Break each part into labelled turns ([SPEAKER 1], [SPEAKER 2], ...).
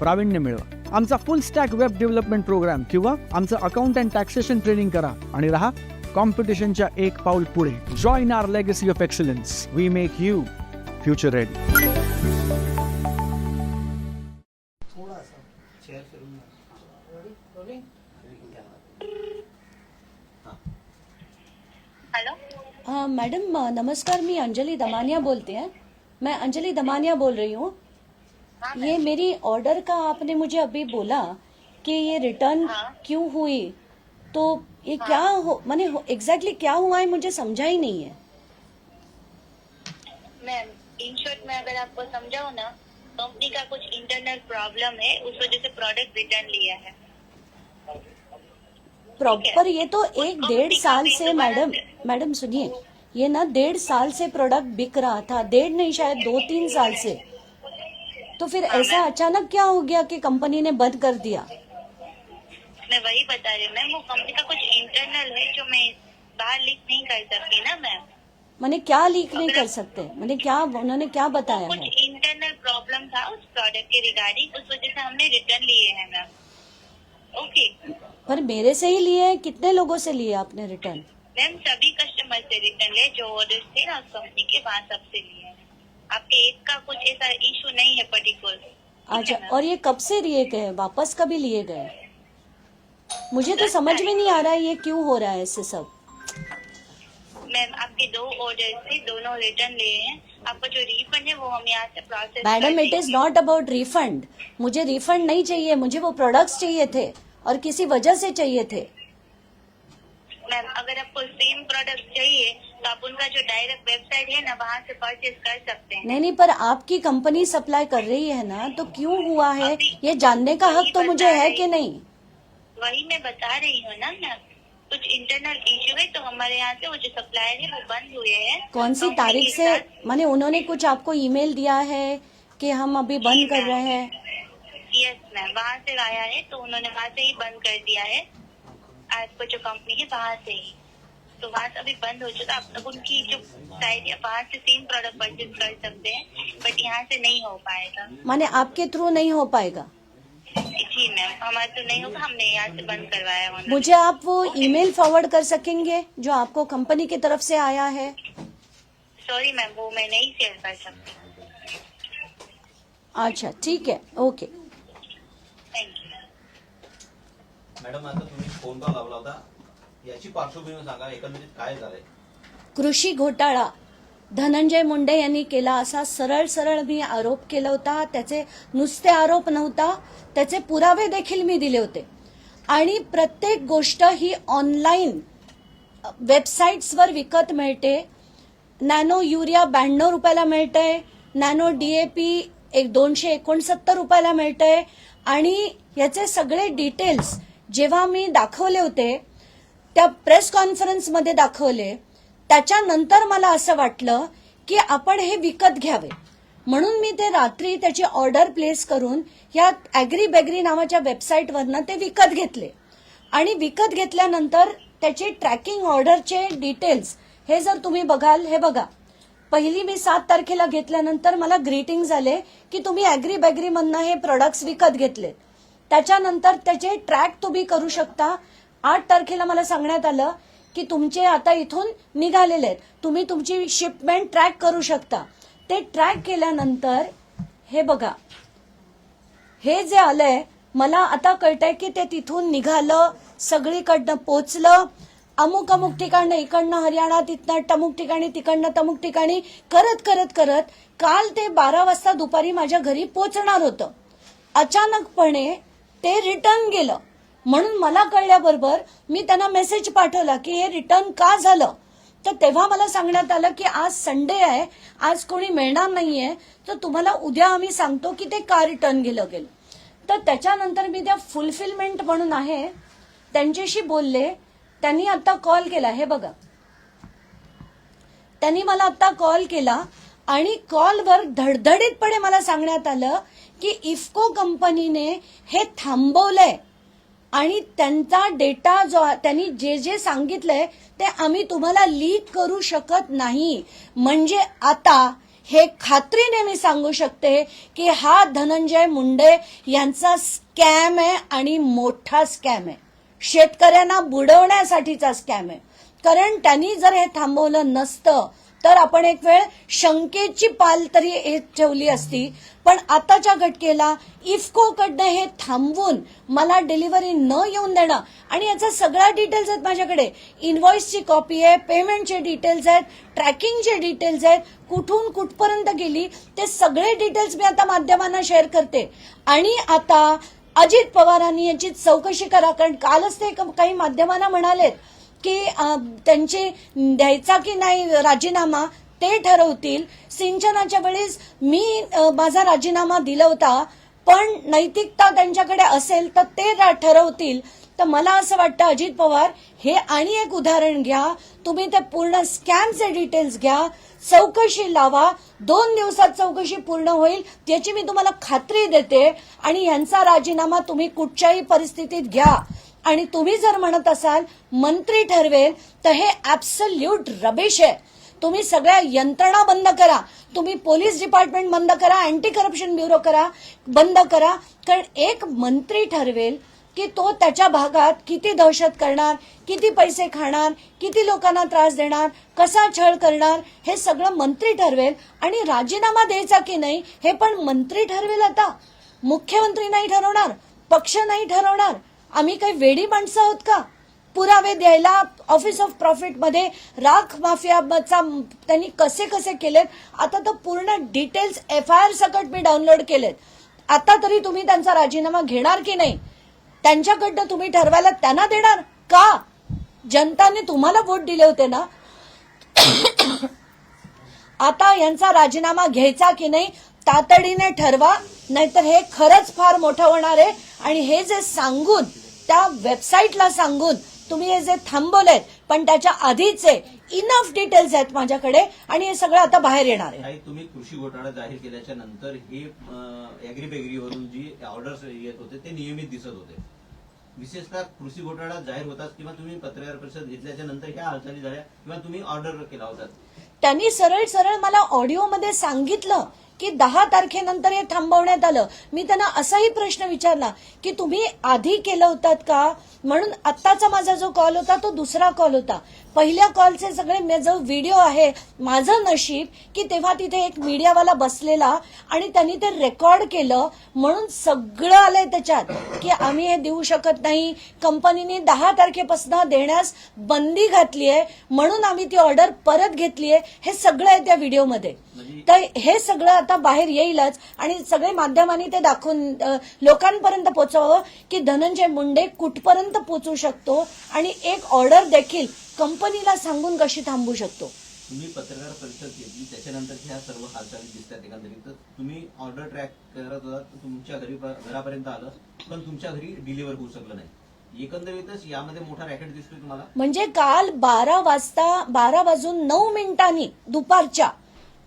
[SPEAKER 1] प्रावीण्य मिळवा. आमचा full stack web development programme किंवा आमचं अकाउंट अँड टॅक्सेशन ट्रेनिंग करा आणि राहा कॉम्पिटिशनच्या एक पाऊल पुढे. Join our legacy of excellence we make you future ready
[SPEAKER 2] hello
[SPEAKER 3] हाँ मैडम नमस्कार मैं अंजलि दमानिया बोलते हैं। मैं अंजलि दमानिया बोल रही हूँ। ये मेरी ऑर्डर का आपने मुझे अभी बोला कि ये रिटर्न
[SPEAKER 2] हाँ।
[SPEAKER 3] क्यों हुई? तो ये हाँ। क्या हो माने एग्जैक्टली क्या हुआ है मुझे समझा ही नहीं है।
[SPEAKER 2] मैम इन शॉर्ट में अगर आपको समझाऊं ना कंपनी का कुछ इंटरनल प्रॉब्लम है उस वजह से प्रोडक्ट रिटर्न लिया है।
[SPEAKER 3] प्रॉपर ये तो एक डेढ़ साल से मैडम मैडम सुनिए ये ना डेढ़ साल से प्रोडक्ट बिक रहा था डेढ़ नहीं शायद दो तीन साल से। तो फिर
[SPEAKER 2] हाँ,
[SPEAKER 3] ऐसा अचानक क्या हो गया कि कंपनी ने बंद कर दिया?
[SPEAKER 2] मैं वही बता रही हूँ मैम वो कंपनी का कुछ इंटरनल है जो मैं बाहर लीक नहीं कर सकती ना मैम।
[SPEAKER 3] मैंने क्या लीक नहीं कर सकते? मैंने क्या उन्होंने क्या बताया
[SPEAKER 2] कुछ
[SPEAKER 3] है?
[SPEAKER 2] इंटरनल प्रॉब्लम था उस प्रोडक्ट के रिगार्डिंग उस वजह से हमने रिटर्न लिए हैं मैम। ओके
[SPEAKER 3] पर मेरे से ही लिए कितने लोगों से लिए आपने रिटर्न
[SPEAKER 2] मैम सभी कस्टमर से रिटर्न ले जो ऑर्डर थे ना उस कंपनी के वहाँ सबसे लिए हैं। आपके एक का कुछ ऐसा इशू नहीं है पर्टिकुलर
[SPEAKER 3] अच्छा और ये कब से लिए गए वापस कभी लिए गए मुझे तो समझ में नहीं आ रहा है ये क्यों हो रहा है ऐसे सब।
[SPEAKER 2] मैम आपके दो ऑर्डर थे दोनों रिटर्न लिए हैं। आपका जो रिफंड है वो हम यहाँ से process
[SPEAKER 3] madam it is not about refund मुझे रिफंड नहीं चाहिए मुझे वो प्रोडक्ट्स चाहिए थे और किसी वजह से चाहिए थे।
[SPEAKER 2] मैम अगर आपको सेम प्रोडक्ट चाहिए आप उनका जो डायरेक्ट वेबसाइट है ना वहाँ से परचेज कर सकते हैं।
[SPEAKER 3] नहीं नहीं पर आपकी कंपनी सप्लाई कर रही है ना तो क्यों हुआ है? ये जानने का हक तो मुझे है कि नहीं?
[SPEAKER 2] वही मैं बता रही हूँ ना मैम कुछ इंटरनल इश्यू है तो हमारे यहाँ से वो जो सप्लायर है वो बंद हुए हैं।
[SPEAKER 3] कौन सी तारीख से? माने उन्होंने कुछ आपको ईमेल दिया है कि हम अभी बंद कर रहे हैं?
[SPEAKER 2] यस मैम वहाँ से आया है तो उन्होंने वहाँ से ही बंद कर दिया है। आपको जो कंपनी है वहाँ से ही। तो वहाँ से अभी बंद हो चुका आप उनकी जो है वहाँ से सेम प्रोडक्ट परचेज कर सकते हैं बट यहाँ से नहीं हो पाएगा।
[SPEAKER 3] माने आपके थ्रू नहीं हो पाएगा?
[SPEAKER 2] जी मैम हमारे तो नहीं होगा हमने यहाँ से बंद करवाया उन्होंने
[SPEAKER 3] मुझे आप वो ईमेल फॉरवर्ड कर सकेंगे जो आपको कंपनी की तरफ़ से आया है?
[SPEAKER 2] सॉरी मैम वो मैं नहीं शेयर कर सकती।
[SPEAKER 3] अच्छा ठीक है ओके
[SPEAKER 2] थैंक यू
[SPEAKER 4] मॅडम आता तुम्ही फ़ोन कॉल लावला होता। याची पार्श्वभूमी सांगा एकंदरीत काय झालंय?
[SPEAKER 3] कृषी घोटाळा. धनंजय मुंडे यांनी केला असा सरळ सरळ मी आरोप केला होता त्याचे नुसते आरोप नव्हता त्याचे पुरावे देखील मी दिले होते. आणि प्रत्येक गोष्ट ही ऑनलाईन वेबसाईट्सवर विकत मिळते. नॅनो युरिया ब्याण्णव रुपयाला मिळतंय नॅनो डी ए पी एक दोनशे एकोणसत्तर रुपयाला मिळतंय. आणि याचे सगळे डिटेल्स जेव्हा मी दाखवले होते त्या प्रेस कॉन्फरन्समध्ये दाखवले. त्याच्यानंतर मला असं वाटलं की आपण हे विकत घ्यावे. म्हणून मी ते रात्री त्याची ऑर्डर प्लेस करून या अॅग्री बॅग्री नावाच्या वेबसाईटवरनं ते विकत घेतले. आणि विकत घेतल्यानंतर त्याचे ट्रॅकिंग ऑर्डरचे डिटेल्स हे जर तुम्ही बघाल हे बघा. पहिली मी सात तारखेला घेतल्यानंतर मला ग्रीटिंग झाले की तुम्ही अॅग्री बॅग्रीमधनं हे प्रोडक्ट्स विकत घेतले त्याच्यानंतर त्याचे ट्रॅक तुम्ही करू शकता. आठ तारखेला मला सांगण्यात आलं की तुमचे आता इथून निघालेले आहेत. तुम्ही तुमची शिपमेंट ट्रॅक करू शकता. ते ट्रॅक केल्यानंतर हे बघा. हे जे आलंय मला आता कळतंय की ते तिथून निघालं सगळीकडनं पोचलं. अमुक अमुक ठिकाणं इकडनं हरियाणा तिथनं टमुक ठिकाणी तिकडनं तमुक ठिकाणी करत करत करत काल ते बारा वाजता दुपारी माझ्या घरी पोचणार होतं. अचानकपणे ते रिटर्न गेलं. म्हणून मला कळल्याबरोबर मी त्यांना मेसेज पाठवला की हे रिटर्न का झालं? तर तेव्हा मला सांगण्यात आलं की आज संडे आहे आज कोणी मिळणार नाहीये तर तुम्हाला उद्या आम्ही सांगतो की ते का रिटर्न गेलं गेलं. तर त्याच्यानंतर मी त्या फुलफिलमेंट म्हणून आहे त्यांच्याशी बोलले त्यांनी आता कॉल केला. हे बघा. त्यांनी मला आता कॉल केला आणि कॉलवर धडधडीतपणे मला सांगण्यात आलं की इफ्को कंपनीने हे थांबवलंय. आणि त्यांचा डेटा जो त्यांनी जे जे सांगितलंय ते आम्ही तुम्हाला लीक करू शकत नाही. म्हणजे आता हे खात्रीने मी सांगू शकते की हा धनंजय मुंडे यांचा स्कॅम आहे आणि मोठा स्कॅम आहे. शेतकऱ्यांना बुडवण्यासाठीचा स्कॅम आहे. कारण त्यांनी जर हे थांबवलं नसतं तर आपण एक वेळ शंकेची पाल तरी ठेवली असती. पण आताच्या घटकेला इफकोकडनं हे थांबवून मला डिलिव्हरी न येऊन देणं आणि याचा सगळा डिटेल्स आहेत माझ्याकडे. इनव्हॉइसची कॉपी आहे पेमेंटचे डिटेल्स आहेत ट्रॅकिंगचे डिटेल्स आहेत कुठून कुठपर्यंत गेली ते सगळे डिटेल्स मी आता माध्यमांना शेअर करते. आणि आता अजित पवारांनी याची चौकशी करा कारण कालच ते काही माध्यमांना म्हणालेत की त्यांचे द्यायचा की नाही राजीनामा ते ठरवतील. सिंचनाच्या वेळेस मी माझा राजीनामा दिला होता पण नैतिकता त्यांच्याकडे असेल तर ते ठरवतील. तर मला असं वाटतं अजित पवार हे आणि एक उदाहरण घ्या. तुम्ही ते पूर्ण स्कॅमचे डिटेल्स घ्या. चौकशी लावा. दोन दिवसात चौकशी पूर्ण होईल याची मी तुम्हाला खात्री देते. आणि यांचा राजीनामा तुम्ही कुठच्याही परिस्थितीत घ्या. आणि तुम्ही जर म्हणत असाल मंत्री ठरवेल तर हे ॲब्सल्यूट रबेश आहे. तुम्ही सगळ्या यंत्रणा बंद करा. तुम्ही पोलीस डिपार्टमेंट बंद करा अँटी करप्शन ब्युरो करा बंद करा. कारण एक मंत्री ठरवेल की तो त्याच्या भागात किती दहशत करणार किती पैसे खाणार किती लोकांना त्रास देणार कसा छळ करणार हे सगळं मंत्री ठरवेल. आणि राजीनामा द्यायचा की नाही हे पण मंत्री ठरवेल आता. मुख्यमंत्री नाही ठरवणार पक्ष नाही ठरवणार. आम्ही काही वेडी माणसं आहोत का? पुरावे द्यायला ऑफिस ऑफ प्रॉफिटमध्ये राख माफियाचा त्यांनी कसे कसे केलेत? आता तर पूर्ण डिटेल्स एफ आय आर सकट मी डाउनलोड केलेत. आता तरी तुम्ही त्यांचा राजीनामा घेणार की नाही? त्यांच्याकडनं तुम्ही ठरवायला त्यांना देणार? का? जनताने तुम्हाला वोट दिले होते ना? आता यांचा राजीनामा घ्यायचा की नाही तातडीने ठरवा. नाहीतर हे खरंच फार मोठं होणार आहे. आणि हे जे सांगून त्या वेबसाईटला सांगून तुम्ही हे जे थांबवलेत पण त्याच्या आधीचे इनफ डिटेल्स आहेत माझ्याकडे आणि हे सगळं आता बाहेर येणार आहे.
[SPEAKER 4] तुम्ही कृषी घोटाळा जाहीर केल्याच्यानंतर हे बेगरीवरून जी ऑर्डर्स येत होते ते नियमित दिसत होते. विशेषतः कृषी घोटाळा जाहीर होताच किंवा तुम्ही पत्रकार परिषद घेतल्याच्या नंतर ह्या हालचाली झाल्या किंवा तुम्ही ऑर्डर केला होता.
[SPEAKER 3] त्यांनी सरळ सरळ मला ऑडिओमध्ये सांगितलं की दहा तारखेनंतर हे थांबवण्यात आलं. मी त्यांना असाही प्रश्न विचारला की तुम्ही आधी केलं होतात का? म्हणून आत्ताचा माझा जो कॉल होता तो दुसरा कॉल होता. पहिल्या कॉलचे सगळे मे- जो व्हिडिओ आहे माझं नशीब की तेव्हा तिथे एक मीडियावाला बसलेला आणि त्यांनी ते रेकॉर्ड केलं. म्हणून सगळं आलंय त्याच्यात की आम्ही हे देऊ शकत नाही. कंपनीने दहा तारखेपासून देण्यास बंदी घातली आहे म्हणून आम्ही ती ऑर्डर परत घेतली आहे हे सगळं आहे त्या व्हिडिओमध्ये.
[SPEAKER 4] म्हणजे
[SPEAKER 3] तर हे सगळं आता बाहेर येईलच. आणि सगळे माध्यमांनी ते दाखवून लोकांपर्यंत पोहोचवावं की धनंजय मुंडे कुठपर्यंत पोहोचू शकतो आणि एक ऑर्डर देखील कंपनीला सांगून कशी थांबू शकतो?
[SPEAKER 4] तुम्ही पत्रकार परिषद घेतली त्याच्यानंतर ह्या सर्व हालचाली दिसतात एकंदरीत. तर तुम्ही ऑर्डर ट्रॅक करत होता तुमच्या घरी घरापर्यंत आलं पण तुमच्या घरी डिलिव्हर होऊ शकलं नाही. एकंदरीतच यामध्ये मोठा रॅकेट दिसतोय तुम्हाला?
[SPEAKER 3] म्हणजे काल बारा वाजता बारा वाजून नऊ मिनिटांनी दुपारच्या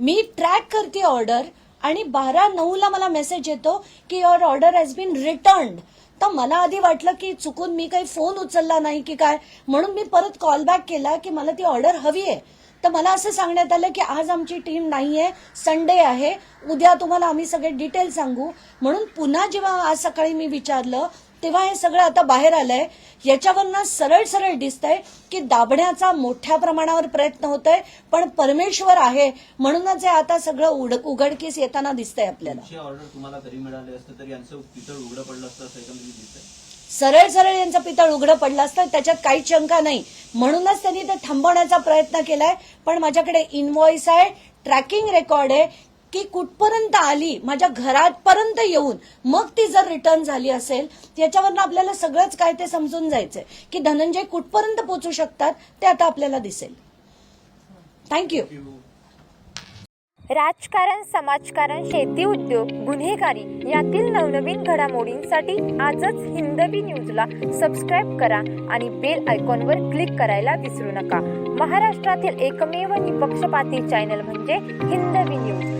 [SPEAKER 3] मी ट्रॅक करते ऑर्डर आणि बारा नऊला मला मेसेज येतो की your order has been return तर मला आधी वाटलं की चुकून मी काही फोन उचलला नाही की काय. म्हणून मी परत कॉल बॅक केला की मला ती ऑर्डर हवी आहे. तर मला असं सांगण्यात आलं की आज आमची टीम नाही आहे संडे आहे. उद्या तुम्हाला आम्ही सगळे डिटेल सांगू. म्हणून पुन्हा जेव्हा आज सकाळी मी विचारलं तेव्हा हे सगळं आता बाहेर आलंय. याच्यावरनं सरळ सरळ दिसतंय की दाबण्याचा मोठ्या प्रमाणावर प्रयत्न होत आहे पण परमेश्वर आहे म्हणूनच हे आता सगळं उड- उघडकीस येताना दिसतंय आपल्याला.
[SPEAKER 4] तुमची ऑर्डर तुम्हाला घरी मिळाली असतं तर यांचं पितळ उघडं पडलं असतं असं एकंदरीत दिसतंय?
[SPEAKER 3] सरळ सरळ यांचं पितळ उघडं पडलं असतं त्याच्यात काही शंका नाही. म्हणूनच त्यांनी ते थांबवण्याचा प्रयत्न केलाय पण माझ्याकडे इनव्हॉइस आहे ट्रॅकिंग रेकॉर्ड आहे की कुठपर्यंत आली माझ्या घरापर्यंत येऊन मग ती जर रिटर्न झाली असेल याच्यावरनं आपल्याला सगळंच काय ते समजून जायचंय. की धनंजय कुठपर्यंत पोहोचू शकतात ते आता आपल्याला दिसेल. थँक्यू
[SPEAKER 5] राजकारण समाजकारण शेती उद्योग गुन्हेगारी यातील नवनवीन घडामोडींसाठी आजच हिंदवी न्यूजला सबस्क्राईब करा आणि बेल आयकॉनवर क्लिक करायला विसरू नका. महाराष्ट्रातील एकमेव निपक्षपाती चॅनल म्हणजे हिंदवी न्यूज.